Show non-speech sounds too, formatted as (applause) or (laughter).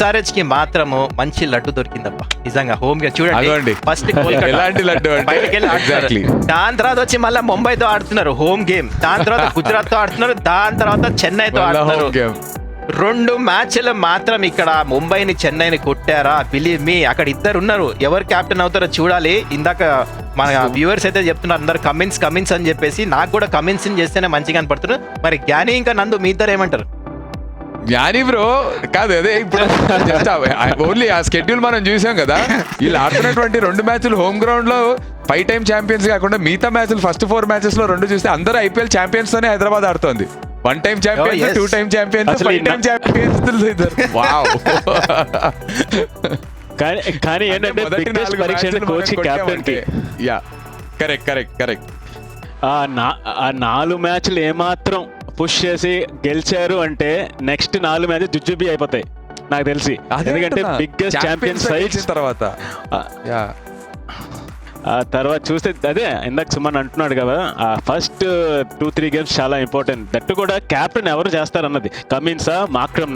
ఎస్ఆర్హెచ్కి మాత్రము మంచి లడ్డు దొరికిందబ్బా. నిజంగా హోమ్గా. చూడండి. ఫస్ట్ ఎలాంటి లడ్డు ఆడుతున్నారు. ఎగ్జాక్ట్లీ దాని తర్వాత వచ్చి మళ్ళీ ముంబైతో ఆడుతున్నారు హోమ్ గేమ్ దాని తర్వాత (laughs) గుజరాత్తో ఆడుతున్నారు. దాని తర్వాత చెన్నైతో ఆడుతున్నారు. గేమ్ రెండు మ్యాచ్లు మాత్రం ఇక్కడ ముంబైని చెన్నైని కొట్టారా? బిలీవ్ మీ అక్కడ ఇద్దరు ఉన్నారు. ఎవరు కెప్టెన్ అవుతారో చూడాలి. ఇందాక మన వ్యూవర్స్ అయితే చెప్తున్నారు అందరు కమిన్స్ కమిన్స్ అని చెప్పేసి. నాకు కూడా కమిన్స్ చేస్తేనే మంచిగా కనపడుతున్నారు. మరి జ్ఞాని ఇంకా నందు మీ ఇద్దరు ఏమంటారు? జ్ఞాని బ్రో కాదు అదే ఇప్పుడు ఓన్లీ ఆ స్కెడ్యూల్ మనం చూసాం కదా వీళ్ళు ఆడుతున్నటువంటి రెండు మ్యాచ్లు హోమ్ గ్రౌండ్లో ఫైవ్ టైమ్ ఛాంపియన్స్ కాకుండా మిగతా మ్యాచ్లు ఫస్ట్ ఫోర్ మ్యాచెస్లో రెండు చూస్తే అందరూ ఐపీఎల్ ఛాంపియన్స్ తోనే Hyderabad ఆడుతోంది. One time champions. Two time champions five time champions wow కానీ కానీ ఏంటంటే బిగ్గెస్ట్ పరీక్ష కోచ్ క్యాప్టెన్కి. యా కరెక్ట్ కరెక్ట్ కరెక్ట్ ఆ నాలుగు మ్యాచ్లు ఏమాత్రం పుష్ చేసి గెలిచారు అంటే నెక్స్ట్ నాలుగు మ్యాచ్ జుజుబి అయిపోతాయి. నాకు తెలిసి. ఎందుకంటే బిగ్గెస్ట్ ఛాంపియన్ సైడ్స్ తర్వాత. ఆ. తర్వాత చూస్తే అదే ఇందాక సుమన్ అంటున్నాడు కదా ఆ ఫస్ట్ టూ త్రీ గేమ్స్ చాలా ఇంపార్టెంట్ దట్టు కూడా క్యాప్టెన్ ఎవరు చేస్తారన్నది. కమిన్సా మాక్రమ్